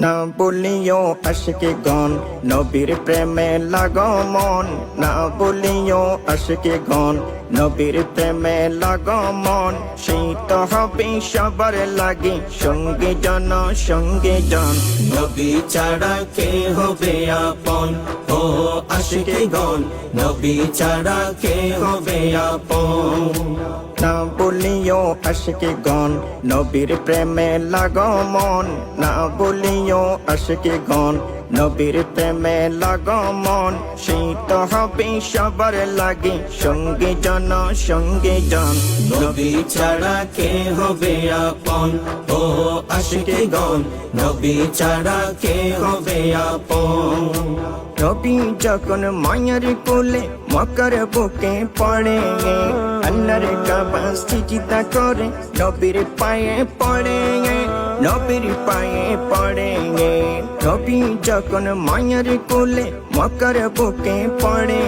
না বলিও আশকে গন নবীর প্রেমে লাগমন। না বলিও আশকে গন নবীর প্রেমে লাগমন। শীত হবে সবার লাগে, সঙ্গে জন সঙ্গে জন। নবী ছাড়া কে হবে আপন? ও আশিকে গন নবী ছাড়া কে হবে আপন? না বলিও আশকে গন নবীর প্রেমে লাগমন। না বলিও আশকে গন নবীর প্রেমে লাগমন। শীত হবে সবার লাগে। সঙ্গে জন সঙ্গে জন। নবী ছাড়া কে হবে আপন? ও আশিকে গন নবী ছাড়া কে হবে আপন? নবী যখন মায়ের কোলে মকর বুকে পড়ে, আল্লাহর কাবা সিজদা করে, নবীর পায়ে পড়ে, নবীর পায়ে পড়ে। নবী যখন মায়ের কোলে মকর বুকে পড়ে,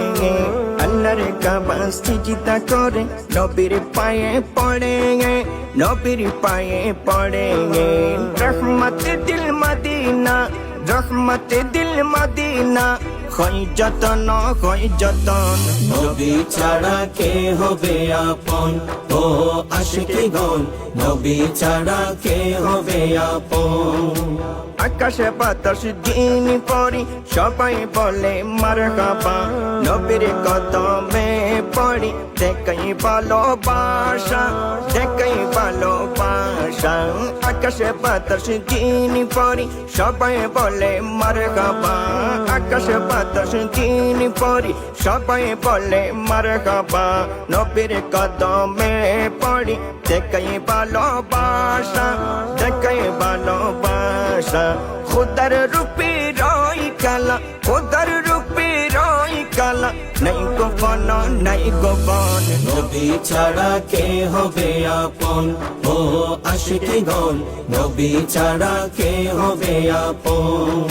আল্লাহর কাবা সিজদা করে, নবীর পায়ে পড়ে, নবীর পায়ে পড়ে। রহমত দিল মদিনা রহমত দিল মদিনা হয় যতন হয় যতন। নবী ছাড়া কে হবে আপন? ও আশিকে গন নবী ছাড়া কে হবে আপন? আকাশে বাতাস দিন পরি সবাই বলে মার নবীর কদমে পড়ি দেখাই ভালোবাসা দেখাই ভালোবাসা আকাশে বাতাস দিন পরি সবাই বলে মার কাপা আকাশে বাতাস দিন পরি সবাই বলে মার কাপা নবীর কদমে পড়ি দেখাই ভালোবাসা দেখাই ভালোবাসা খুদার রূপে রই কালা খুদার রূপে কালা নাই গোপন নাই গোপন নবী ছাড়া কে হবে আপন ও আশিকে গন নবী ছাড়া কে হবে আপন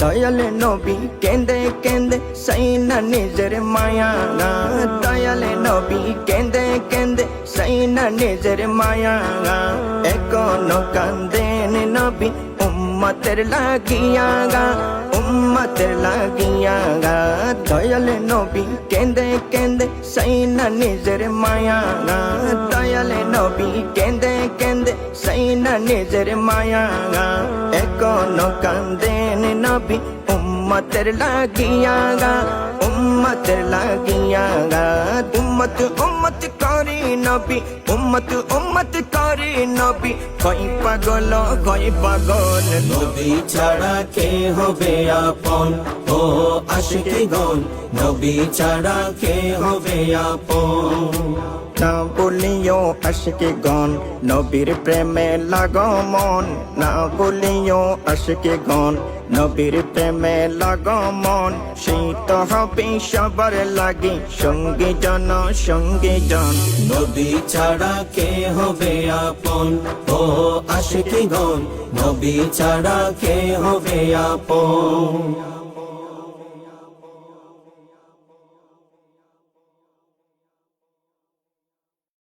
দয়ালে নবী কেন্দে কেন্দে সাইনা নিজের মায়া না দয়ালে নবী কেন্দে কেন্দে সাইনা নিজের মায়া না এখনও কান্দেন নবী উম্মতের লাগিয়া গা উম্মতের লাগিয়া গা দয়ালে নবী কেন্দে কেন্দে সাইনা নিজের মায়া দয়ালে নবী কেন্দে কেন্দে সাইনা নিজের মায়া এখনও কান্দেন নবী উম্মতের লাগিয়া গা উম্মতের লাগিয়া গা উম্মত উম্মত করি নবী, উম্মত উম্মত করে নবী। কই পাগল কই পাগল? নবী ছাড়া কে হবে আপন? ও আশিকি গন নবী ছাড়া কে হবে না বলিও আশকে গন নবীর প্রেমে লাগমন না বলিও আশকে গন নবীর প্রেমে লাগমন শীত হবে সবার লাগে সঙ্গে জন সঙ্গে জন নবী ছাড়া কে হবে আপন ও আশিকে গন নবী ছাড়া কে হবে আপন